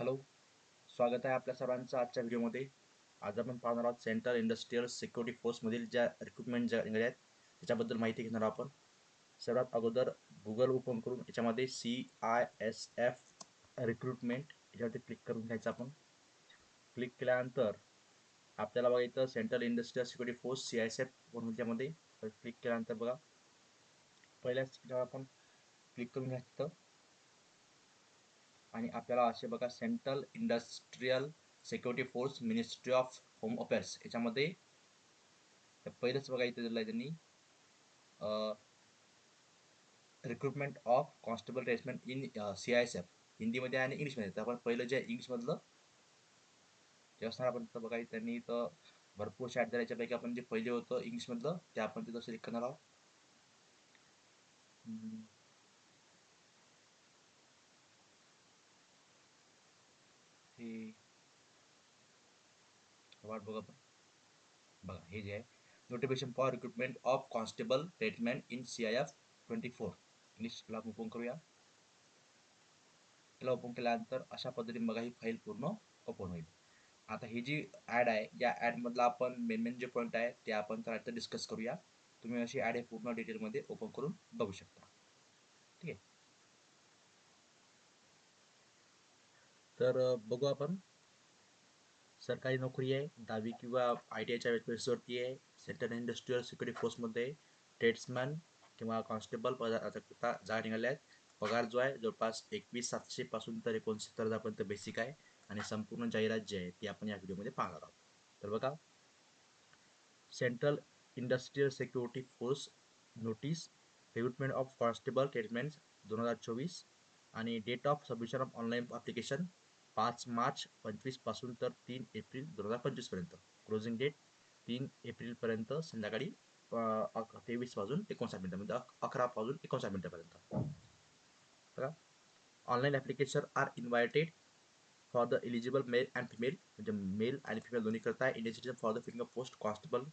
Hello स्वागत आहे आपल्या सर्वांचं आजच्या व्हिडिओमध्ये. आज आपण पाहणार आहोत सेंट्रल इंडस्ट्रीयल सिक्युरिटी फोर्समधील ज्या रिक्रुटमेंट ज्या निघाल्या आहेत त्याच्याबद्दल माहिती घेणार आहोत आपण. सर्वात अगोदर गुगल ओपन करून याच्यामध्ये C I S F recruitment याच्यावरती क्लिक करून घ्यायचं आपण. क्लिक केल्यानंतर आपल्याला बघा इथं central industrial security force C I S F म्हणून त्यामध्ये क्लिक केल्यानंतर बघा. पहिल्याच आपण क्लिक करून घ्यायचं आणि आपल्याला असे बघा central industrial security force ministry of home affairs याच्यामध्ये पहिलंच बघा इथे दिलं आहे त्यांनी recruitment of constable रेसमेंट in C I S F हिंदीमध्ये आणि इंग्लिशमध्ये. तर आपण पहिलं जे इंग्लिशमधलं ते असणार आपण तिथं बघा त्यांनी इथं भरपूर शॅट दिल्या. याच्यापैकी आपण जे पहिले होतं इंग्लिशमधलं ते आपण तिथं सिलेक्ट करणार आहोत हे वाट बघा बघा हे जे आहे notification for recruitment of constable tradesmen in C I F twenty four इंग्लिशला open करूया. त्याला ओपन केल्यानंतर अशा पद्धतीने बघा ही फाईल पूर्ण ओपन होईल. आता ही जी ॲड आहे या ॲडमधला आपण मेन मेन जे पॉईंट आहे ते आपण तर डिस्कस करूया. तुम्ही अशी ॲड आहे पूर्ण डिटेलमध्ये ओपन करून बघू शकता. ठीक आहे? तर बघू आपण. सरकारी नोकरी आहे दहावी किंवा आय टी आयच्या वेबसाईटवरती आहे सेंट्रल इंडस्ट्रीयल सिक्युरिटी फोर्समध्ये ट्रेड्समॅन किंवा कॉन्स्टेबल पदाकरता जागा निघाल्या आहेत पगार जो आहे जवळपास एकवीस सातशेपासून तर एकोणसत्तर हजारपर्यंत बेसिक आहे आणि संपूर्ण जाहिरात जी आहे ती आपण या व्हिडिओमध्ये पाहणार आहोत. तर बघा central industrial security force notice recruitment of constable tradesmen दोन हजार चोवीस आणि date of submission of online application पाच मार्च पंचवीसपासून तर तीन एप्रिल दोन हजार पंचवीसपर्यंत क्लोजिंग डेट तीन एप्रिलपर्यंत संध्याकाळी तेवीस वाजून एकोणसाठ मिनटं म्हणजे अकरा वाजून एकोणसाठ मिनटापर्यंत बघा. Online application are invited for the eligible male and female म्हणजे मेल आणि फिमेल दोन्ही करता. Indian citizen for the finger post constable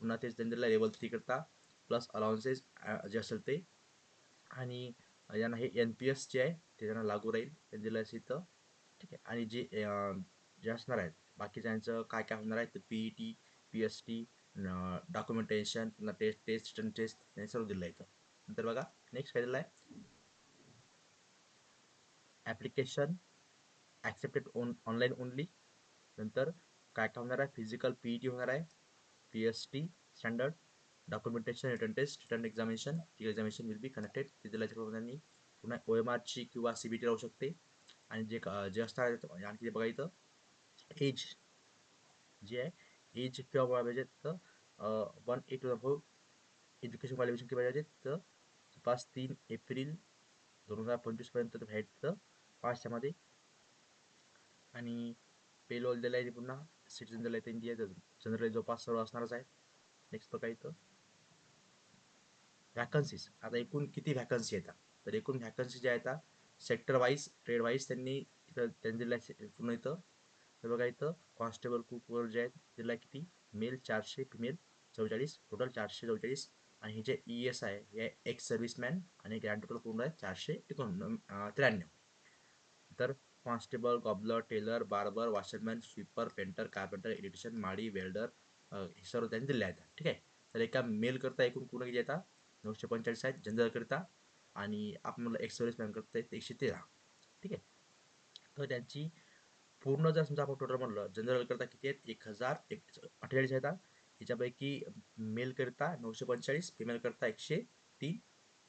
पुन्हा तेच त्यांच्या लेवल थ्री करता. प्लस अलाउन्सेस जे असेल ते. आणि यांना हे एन पी एस जे आहे ते त्यांना लागू राहील. त्यांच्या इथं. ठीक आहे. आणि जे जे असणार आहेत बाकीच्यांचं काय काय होणार आहे तर P E T P S T documentation पुन्हा टेस्ट टेस्ट रिटर्न टेस्ट हे सर्व दिलं आहे नंतर बघा नेक्स्ट काय दिलं आहे? Application accepted on online only नंतर काय काय होणार आहे? फिजिकल पी ई टी होणार आहे. P S T standard documentation return test return examination ती एक्झामिनेशन विल बी कनेक्टेड तिथे दिल्याच्या पुन्हा ओ एम आरची किंवा सी बी टी राहू शकते. आणि जे जे असतात आणखी ते बघा इथं एज जे आहे एज किंवा पाहिजे तर one eight two four education qualification किंवा पाहिजे तर पाच तीन एप्रिल दोन हजार पंचवीसपर्यंत भेटतं पाचच्यामध्ये आणि पेलोल दिलं आहे पुन्हा सिटीजन दिलं आहे त्यांची जनरली जवळपास सर्व असणारच आहे नेक्स्ट बघा इथं. व्हॅकन्सीज आता एकूण किती व्हॅकन्सी येतात तर एकूण व्हॅकन्सी ज्या येतात सेक्टर वाईज ट्रेड वाईज त्यांनी इथं त्यांनी दिलं पूर्ण इथं. तर बघा इथं कॉन्स्टेबल कुकवर जे आहेत दिला किती? मेल चारशे फिमेल चौचाळीस टोटल चारशे चौचाळीस. आणि हे जे ई एस आहे हे एक्स सर्व्हिसमॅन आणि ग्रँड टोटल पूर्ण आहे चारशे एकोण त्र्याण्णव. तर constable cobbler tailor barber washerman sweeper painter carpenter electrician माडी वेल्डर हे सर्व त्यांनी दिले आहेत ठीक आहे? तर एका मेल करता एकूण पूर्ण किती येतात नऊशे पंचेचाळीस आहेत. जनरलकरिता आणि आपण मला एक्स करता येते एकशे तेरा. ठीक आहे? तर त्यांची पूर्ण जर समजा आपण टोटल म्हणलं जनरल करता किती आहेत? एक हजार एक अठ्ठेचाळीस आहेत याच्यापैकी मेल करता नऊशे पंचेचाळीस फिमेल करता एकशे तीन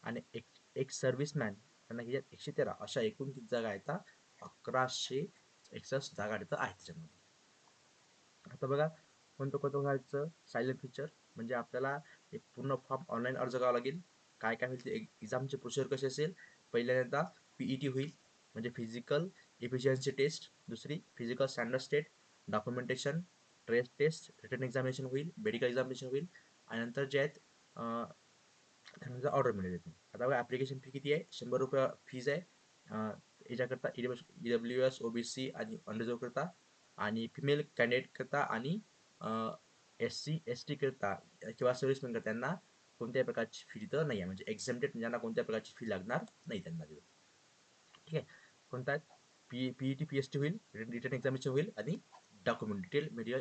आणि एक एक सर्व्हिसमॅन त्यांना किती एकशे तेरा. अशा एकूण किती जागा आहेत अकराशे एकसष्ट जागा तिथं आहेत त्याच्यामध्ये. आता बघा कोणतं कोणतं व्हायचं सायलेंट फीचर म्हणजे आपल्याला एक पूर्ण फॉर्म ऑनलाईन अर्ज करावा लागेल. काय काय होईल एक्झामचे प्रोसिजर कसे असेल? पहिल्यांदा पी ई टी होईल म्हणजे फिजिकल इफिशियन्सी टेस्ट दुसरी physical standard state documentation trace test return examination होईल मेडिकल एक्झामिनेशन होईल. आणि नंतर जे आहेत त्यांना ऑर्डर मिळेल आता बघा ॲप्लिकेशन फी किती आहे? शंभर रुपये फीज आहे. याच्याकरता E W S O B C आणि अंडरजो करता. आणि फिमेल कॅन्डिडेटकरता आणि एस सी एस टीकरता किंवा सर्व्हिसमॅनकरता त्यांना कोणत्याही प्रकारची फी तिथं नाही आहे. म्हणजे एक्झामटेड ज्यांना कोणत्या प्रकारची फी लागणार नाही त्यांना तिथं ठीक आहे? कोणता P P T P S T होईल रिटर्न एक्झामिनेशन होईल आणि डॉक्युमेंट डिटेल मीडिया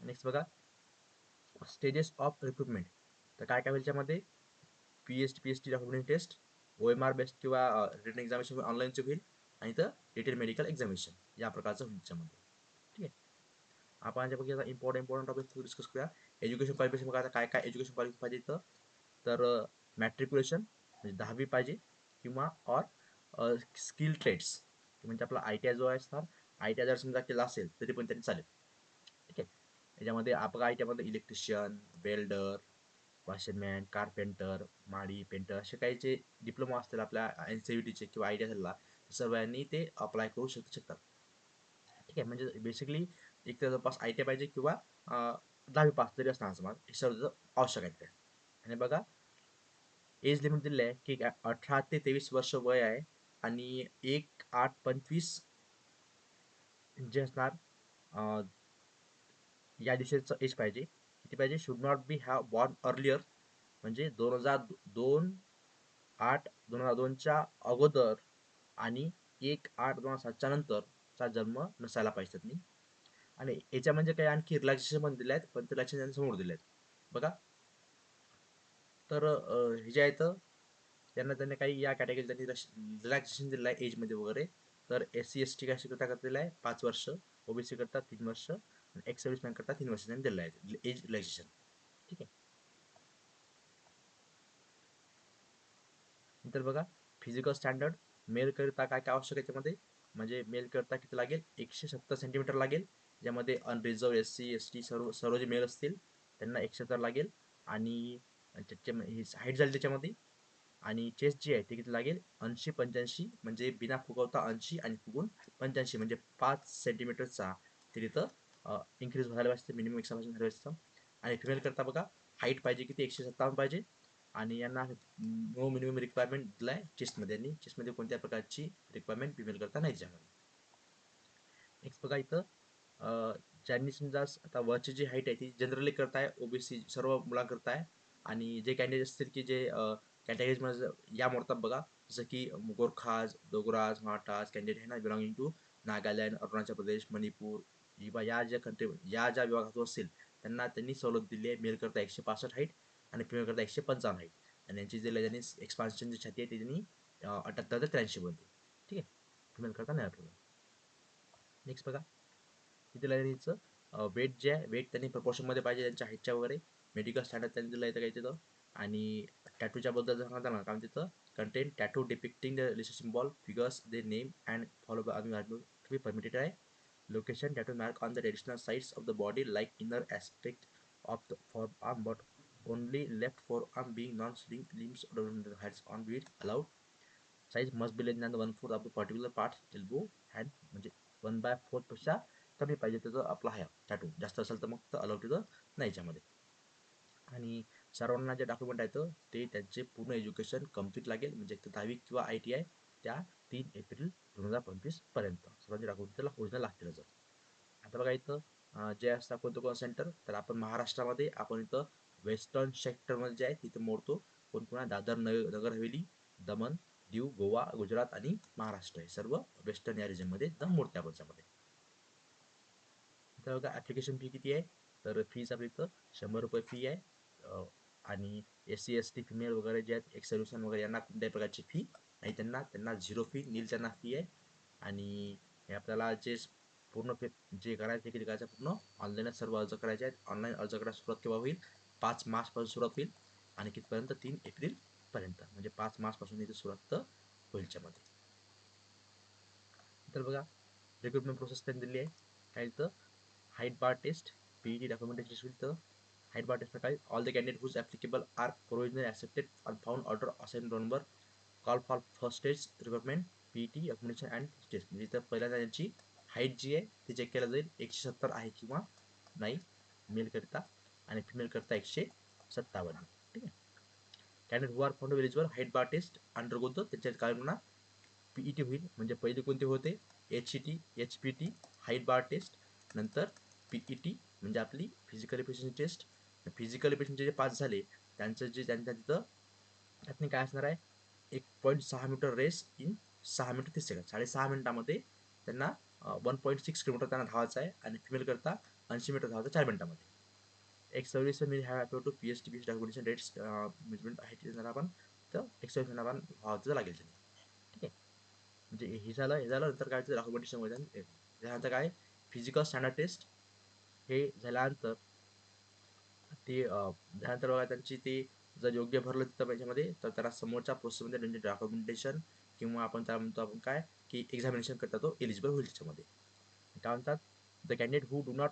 नेक्स्ट बघा. स्टेजेस ऑफ रिक्रुटमेंट तर काय काय होईल त्यामध्ये? P S T P S T document test O M R based किंवा रिटर्न एक्झामिनेशन ऑनलाईनचे होईल आणि तर डिटेल मेडिकल एक्झामिनेशन या प्रकारचं होईल त्याच्यामध्ये. ठीक आहे? आपण याच्यापैकी आता इम्पॉर्टंट इम्पॉर्टंट टॉपिक डिस्कस करूया. एज्युकेशन क्वालिफिकेशन बघा आता काय काय एज्युकेशन क्वालिफिकेशन पाहिजे इथं. तर मॅट्रिक्युलेशन म्हणजे दहावी पाहिजे किंवा ऑर स्किल ट्रेड्स म्हणजे आपला आय टी आय जो आहे असणार आय टी आय जर समजा केला असेल तरी पण त्यांनी चालेल. ठीक आहे? याच्यामध्ये आपला आय टी आयमध्ये इलेक्ट्रिशियन वेल्डर वॉशरमॅन कारपेंटर माडी पेंटर असे काही जे डिप्लोमा असतील आपल्या एन सी टीचे किंवा आय टी आयला सर्वांनी ते अप्लाय करू शकू शकतात. ठीक आहे? म्हणजे बेसिकली एक तर जवळपास आय टी आय पाहिजे किंवा दहावी पास तरी असणार समाज हे सर्व आवश्यक आहे ते आणि बघा एज लिमिट दिले आहे की अठरा ते तेवीस वर्ष वय आहे आणि एक आठ पंचवीस जे असणार या दिवशीचं एज पाहिजे. किती पाहिजे? Should not be have born earlier म्हणजे दोन हजार दोन आठ दोन हजार दोनच्या अगोदर आणि एक आठ दोन हजार सातच्या नंतरचा जन्म नसायला पाहिजे त्यांनी. आणि याच्या म्हणजे काही आणखी रिलॅक्सेशन पण दिले आहेत पण ते रिलॅक्सेशन समोर दिले आहेत बघा. तर हे जे आहेत त्यांना त्यांनी काही या कॅटेगरी त्यांनी रिलॅक्सेशन दिलं आहे एजमध्ये वगैरे. तर एस सी एस टी काय करता दिलं आहे? पाच वर्ष. ओबीसी करता तीन वर्ष. एक्स सर्व्हिस मॅन करता तीन वर्ष त्यांनी दिलं आहे. एज रिलॅक्सेशन ठीक आहे. नंतर बघा. फिजिकल स्टँडर्ड मेल करता काय काय आवश्यक आहे त्यामध्ये म्हणजे मेल करता किती लागेल? एकशे सत्तर सेंटीमीटर लागेल. ज्यामध्ये unreserved S C S T सर्व सर्व जे मेल असतील त्यांना एकशे हजार लागेल. आणि त्याच्या हाईट झाली त्याच्यामध्ये. आणि चेस्ट जी आहे ते किती लागेल? ऐंशी पंच्याऐंशी म्हणजे बिना फुगवता ऐंशी आणि फुगून पंच्याऐंशी म्हणजे पाच सेंटीमीटरचा ते तिथं इन्क्रीज व्हायला पाहिजे मिनिमम एक्सामेशन झालं असतं. आणि फिमेल करता बघा हाईट पाहिजे किती? एकशे सत्तावन्न पाहिजे. आणि यांना नो मिनिमम रिक्वायरमेंट दिला आहे चेस्टमध्ये आणि चेस्टमध्ये कोणत्या प्रकारची रिक्वायरमेंट फिमेल करता नाही त्याच्यामध्ये. नेक्स्ट बघा इथं ज्यांनी समजा आता वरची जी हाईट आहे ती जनरली करताय ओबीसी सर्व मुलांकरता आहे आणि जे कॅन्डिडेट असतील की जे कॅटेगरीजमध्ये या मोडतात बघा जसं की गोरखाज डोगराज मराठाज कॅन्डिडेट आहे ना बिलॉंगिंग टू नागालँड अरुणाचल प्रदेश मणिपूर किंवा या ज्या कंट्री या ज्या विभागातून असतील त्यांना त्यांनी सवलत दिली आहे मेल करता एकशे पासष्ट हाईट आणि फिमेल करता एकशे पंचावन्न हाईट आणि यांची जे त्यांनी एक्सपान्शन जी छाती आहे ती त्यांनी अठ्याहत्तर ते त्र्याऐंशी ठीक आहे? फिमेल करता नाही आठवलं नेक्स्ट बघा. तिथे त्यांचं वेट जे आहे वेट त्यांनी प्रपोर्शनमध्ये पाहिजे त्यांच्या हाईटच्या वगैरे. मेडिकल स्टँडर्ड त्यांनी दिलं आहे काही तिथं. आणि टॅटूच्या बद्दल जर सांगता ना कारण तिथं content tattoo depicting the relation symbol figures they name and follow by to be permitted आहे location tattoo mark on the traditional sides of the body like inner aspect of the for arm but only left for arm being non sling limbs hands on beat allowed size must be lane one fourth of the particular part elbow hand म्हणजे one by फोर्थपेक्षा कमी पाहिजे त्याचं आपला हाय tattoo जास्त असेल तर मग तर अलाउड तिथं नाही याच्यामध्ये. आणि सर्वांना जे डॉक्युमेंट आहेत ते त्यांचे पूर्ण एज्युकेशन कंप्लीट लागेल. म्हणजे एक दहावी किंवा आय टी आय त्या तीन एप्रिल दोन हजार पंचवीसपर्यंत सर्वांचे डॉक्युमेंट त्याला ओरिजिनल लागतील आता बघा इथं जे असतं कोणतं कोण सेंटर तर आपण महाराष्ट्रामध्ये आपण इथं वेस्टर्न सेक्टरमध्ये जे आहे तिथं मोडतो. कोण कोणा दादर नगर हवेली दमन दीव गोवा गुजरात आणि महाराष्ट्र हे सर्व वेस्टर्न या रिजनमध्ये दम मोडते आपण त्यामध्ये. तर बघा ॲप्लिकेशन फी किती आहे? तर फीज आपली इथं शंभर रुपये फी आहे. आणि S C S T female वगैरे जे आहेत एक्स सर्व्हिसमॅन वगैरे यांना कोणत्याही प्रकारची फी नाही. त्यांना त्यांना झिरो फी नील त्यांना फी आहे. आणि हे आपल्याला जे पूर्ण फी जे करायचं ते किती करायचं पूर्ण? ऑनलाईनच सर्व अर्ज करायचे आहेत. ऑनलाईन अर्ज करायला सुरुवात केव्हा होईल? पाच मार्चपासून सुरुवात होईल. आणि कितपर्यंत? तीन एप्रिलपर्यंत म्हणजे पाच मार्चपासून इथे सुरुवात होईल त्यामध्ये. तर बघा रिक्रुटमेंट प्रोसेस त्यांनी दिली आहे. काय इथं? Height bar test, PET documentation with the height bar test प्रकारे all the candidates whose applicable are provisionally accepted and found order assigned number call for first stage recruitment PET documentation and test म्हणजे इथं पहिल्यांदा त्यांची height जी आहे ती check केलं जाईल एकशे सत्तर आहे किंवा नाही मेल करता आणि फिमेल करता एकशे सत्तावन्न ठीक आहे candidate who are found eligible height bar test undergo the त्याच्यात काय म्हणा पीईटी होईल म्हणजे पहिले कोणते होते H C T H P T height bar test नंतर पी ई टी म्हणजे आपली physical efficiency test physical efficiency जे पास झाले त्यांचं जे त्यांच्या तिथं त्यातनी काय असणार आहे? एक पॉईंट सहा मीटर रेस इन सहा मिनिट तीस सेकंड साडेसहा मिनिटामध्ये त्यांना वन पॉईंट सिक्स किलोमीटर त्यांना धावायचं आहे आणि फिमेल करता ऐंशी मीटर धावायचं चार मिनिटामध्ये. एक मी have ॲपो to P S T P documentation rates measurement आहे तिथे जरा आपण तर एक सर्व्हिस मिनिट आपण व्हावं लागेल त्यांनी. ठीक आहे? म्हणजे हे झालं हे झालं नंतर काय डॉक्युमेंटेशन वगैरे त्यानंतर काय? फिजिकल स्टँडर्ड टेस्ट हे झाल्यानंतर ते झाल्यानंतर बघा त्यांची ती जर योग्य भरलं तिथं पैशामध्ये तर त्याला समोरच्या प्रोसेसमध्ये म्हणजे डॉक्युमेंटेशन किंवा आपण त्याला म्हणतो आपण काय की एक्झामिनेशन करता तो एलिजिबल होईल त्याच्यामध्ये. काय म्हणतात? The candidate who do not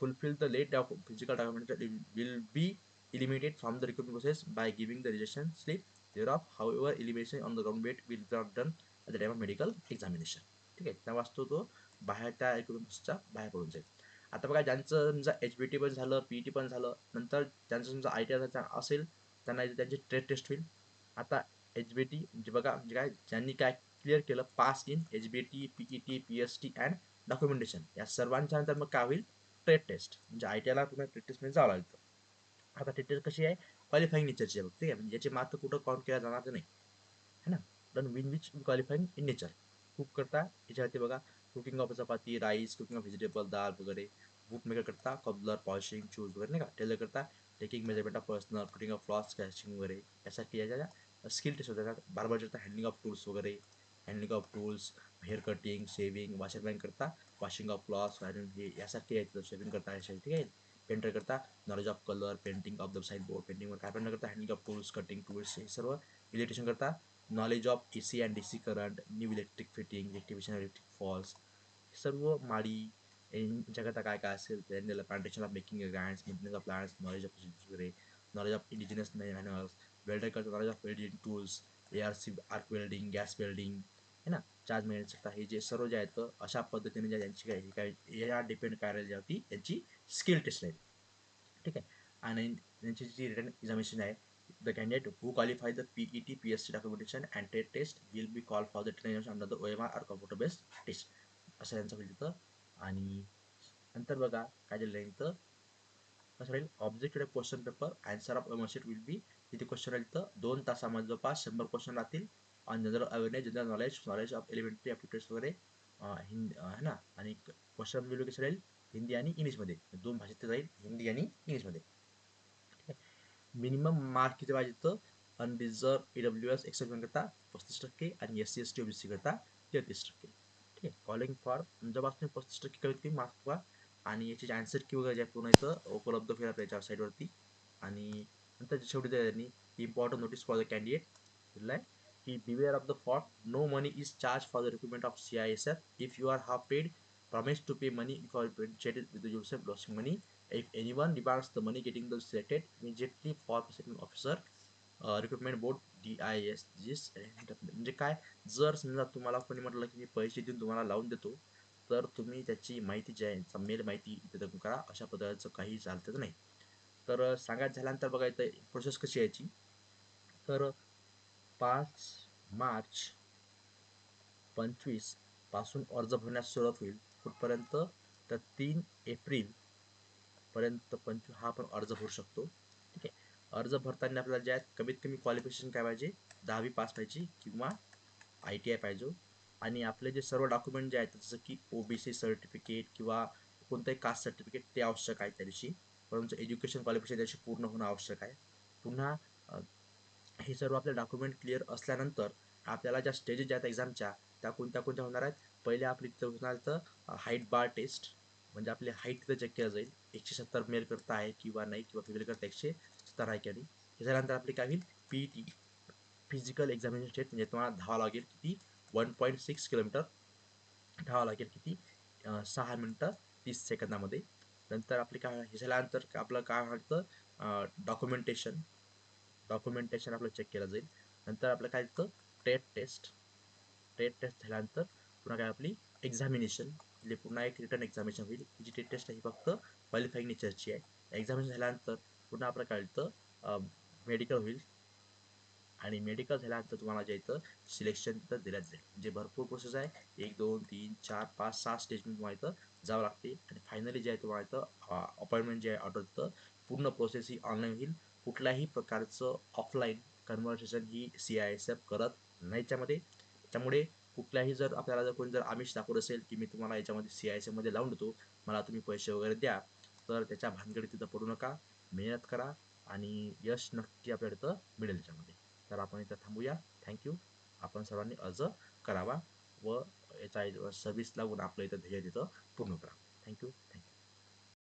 fulfil the late doc physical document will be eliminated from the recruitment process by giving the rejection slip there of how your elimination on the wrong bet will be not done the time of medical examination ठीक आहे? त्या वाचतो तो बाहेर त्या recruitment प्रोसेसच्या बाहेर पडून जाईल. आता बघा ज्यांचं समजा एच बी टी पण झालं पी टी पण झालं नंतर ज्यांचं समजा आय टी आय असेल त्यांना त्यांची ट्रेड टेस्ट होईल. आता एच बी टी म्हणजे बघा म्हणजे काय ज्यांनी काय क्लिअर केलं pass in H B T P E T P S T and documentation या सर्वांच्या नंतर मग काय होईल? ट्रेड टेस्ट म्हणजे आय टी आयला तुम्हाला ट्रेड टेस्टमध्ये जावं लागतं. आता ट्रेड टेस्ट कशी आहे? क्वालिफाईंग नेचरची आहे ठीक आहे? म्हणजे याचे मार्क कुठं काउंट केला जाणार नाही. है ना? Done win which qualifying in nature खूप करता याच्यावरती बघा cooking of chapati rice cooking of vegetable dal वगैरह। बुक मेकर करता कॉबलर पॉलिशिंग चूज़ वगैरह का। टेलर करता taking measurement of personal putting of floss sketching वगैरे यासारखी याच्या स्किल टेस्ट होता है बार बार बार्बरच्या हँडलिंग ऑफ़ टूल्स वगैरह। Handling of tools hair cutting shaving washerman करता वॉशिंग ऑफ़ क्लॉथ्स आयरन किया यासारखे आहेत शेविंग करता है ठीक है? पेंटर करता knowledge of colour painting of the side board पेंटिंगवर carpenter करता handling of tools cutting tools ये सर्व इलेक्ट्रिशियन करता knowledge of A C and D C current new electric fitting electrification electric faults सर्व माडी यांच्याकरता काय काय असेल त्यांनी plantation of making grounds maintenance of plants knowledge of वगैरे knowledge of indigenous manners welder knowledge of welding tools A R C arc welding gas welding है ना चार्ज मिळण्याकरता हे जे सर्व जे आहेत अशा पद्धतीने ज्या त्यांची काय काय या डिपेंड करायला होती त्यांची स्किल टेस्ट राहील ठीक आहे आणि त्यांची जी रिटर्न एक्झामिनेशन आहे the candidate who qualify the P E T P S C documentation and trade test will be call for the train under the असं त्यांचं होईल तिथं? आणि नंतर बघा काय झालं इथं? कसं राहील? Object question paper answer of OMR sheet will be तिथे क्वेश्चन राहील तर दोन तासामध्ये जवळपास शंभर क्वेश्चन राहतील. आणि general awareness general knowledge knowledge of elementary aptitudes वगैरे हिंदी है ना? आणि क्वेश्चन व्हिडिओ कसं राहील? हिंदी आणि इंग्लिशमध्ये. दोन भाषेत राहील हिंदी आणि इंग्लिशमध्ये. ठीक आहे? मिनिमम मार्क किती पाहिजे तर unreserved E W S exception करता पस्तीस टक्के आणि S C S T OBC करता तेहतीस टक्के. ठीक आहे. कॉलिंग फॉर जब असणे पस्तीस टक्के कमीत कमी मार्क पुका आणि याचे जे आन्सर की वगैरे जे पूर्ण इथं उपलब्ध होईल आपल्या त्या साईडवरती आणि नंतर शेवटी त्यांनी important notice for the candidate दिलंय की beware of the form no money is charge for the recruitment of C I S F if you are half paid promise to pay money for with the use of losing money if any one demands the money getting the selected immediately for setting officer recruitment board D I S this म्हणजे काय? जर समजा तुम्हाला कोणी म्हटलं की मी पैसे देऊन तुम्हाला लावून देतो तर तुम्ही त्याची माहिती जी आहे मेल माहिती इथे करा. अशा पद्धतीचं काही चालतच नाही. तर सांगायचं झाल्यानंतर बघा इथं प्रोसेस कशी यायची. तर पाच मार्च पंचवीसपासून अर्ज भरण्यास सुरुवात होईल. कुठपर्यंत तर तीन एप्रिल पर्यंत पंचवीस हा आपण अर्ज भरू शकतो. अर्ज भरताना आपल्याला जे आहेत कमीत कमी क्वालिफिकेशन काय पाहिजे? दहावी पास पाहिजे किंवा आय टी आय पाहिजे हो. आणि आपले जे सर्व डॉक्युमेंट जे आहेत जसं की ओ बी सी सर्टिफिकेट किंवा कोणतंही कास्ट सर्टिफिकेट ते आवश्यक आहे त्या दिवशी. परंतु एज्युकेशन क्वालिफिकेशन त्याशी पूर्ण होणं आवश्यक आहे. पुन्हा हे सर्व आपले डॉक्युमेंट क्लिअर असल्यानंतर आपल्याला ज्या स्टेजेस ज्या आहेत एक्झामच्या त्या कोणत्या कोणत्या होणार आहेत? पहिले आपली तिथं होणार तर हाईट बार टेस्ट म्हणजे आपली हाईट तिथं चेक केलं जाईल. एकशे सत्तर मेल करता आहे किंवा नाही किंवा फिमेल करता एकशे तर आहे की नाही आपली काय होईल P T physical examination state म्हणजे तुम्हाला धावा लागेल किती वन पॉईंट सिक्स किलोमीटर धावा लागेल किती सहा मिनटं तीस सेकंदामध्ये नंतर आपली काय हे झाल्यानंतर आपलं काय म्हणतं डॉक्युमेंटेशन डॉक्युमेंटेशन आपलं चेक केलं जाईल नंतर आपलं काय येतं टेट टेस्ट टेट टेस्ट झाल्यानंतर पुन्हा काय आपली एक्झामिनेशन म्हणजे पुन्हा एक रिटर्न एक्झामिनेशन होईल जी टेट टेस्ट ही फक्त क्वालिफाईंग नेचरची आहे एक्झामिनेशन झाल्यानंतर पुन्हा आपलं काय मेडिकल होईल आणि मेडिकल झाल्यानंतर तुम्हाला जे इथं सिलेक्शन तिथं दिलं जाईल. म्हणजे भरपूर प्रोसेस आहे. एक दोन तीन चार पाच सहा स्टेज तुम्हाला इथं जावं लागते. आणि फायनली जे आहे तुम्हाला इथं अपॉइंटमेंट जे आहे ऑर्डर तिथं पूर्ण प्रोसेस ही ऑनलाईन होईल. कुठल्याही प्रकारचं ऑफलाईन कन्व्हर्सेशन ही सी आय एस एफ करत नाही याच्यामध्ये. त्यामुळे कुठल्याही जर आपल्याला जर कोणी जर आमिष दाखवत असेल की मी तुम्हाला याच्यामध्ये सी आय एस एफमध्ये लावून देतो मला तुम्ही पैसे वगैरे द्या तर त्याच्या भानगडीत तिथं पडू नका. मेहनत करा आणि यश नक्की आपल्याला तिथं मिळेल याच्यामध्ये. तर आपण इथं थांबूया. थँक्यू आपण सर्वांनी अर्ज करावा व याचा सर्व्हिस लावून आपलं इथं ध्येय तिथं पूर्ण करा. Thank you thank you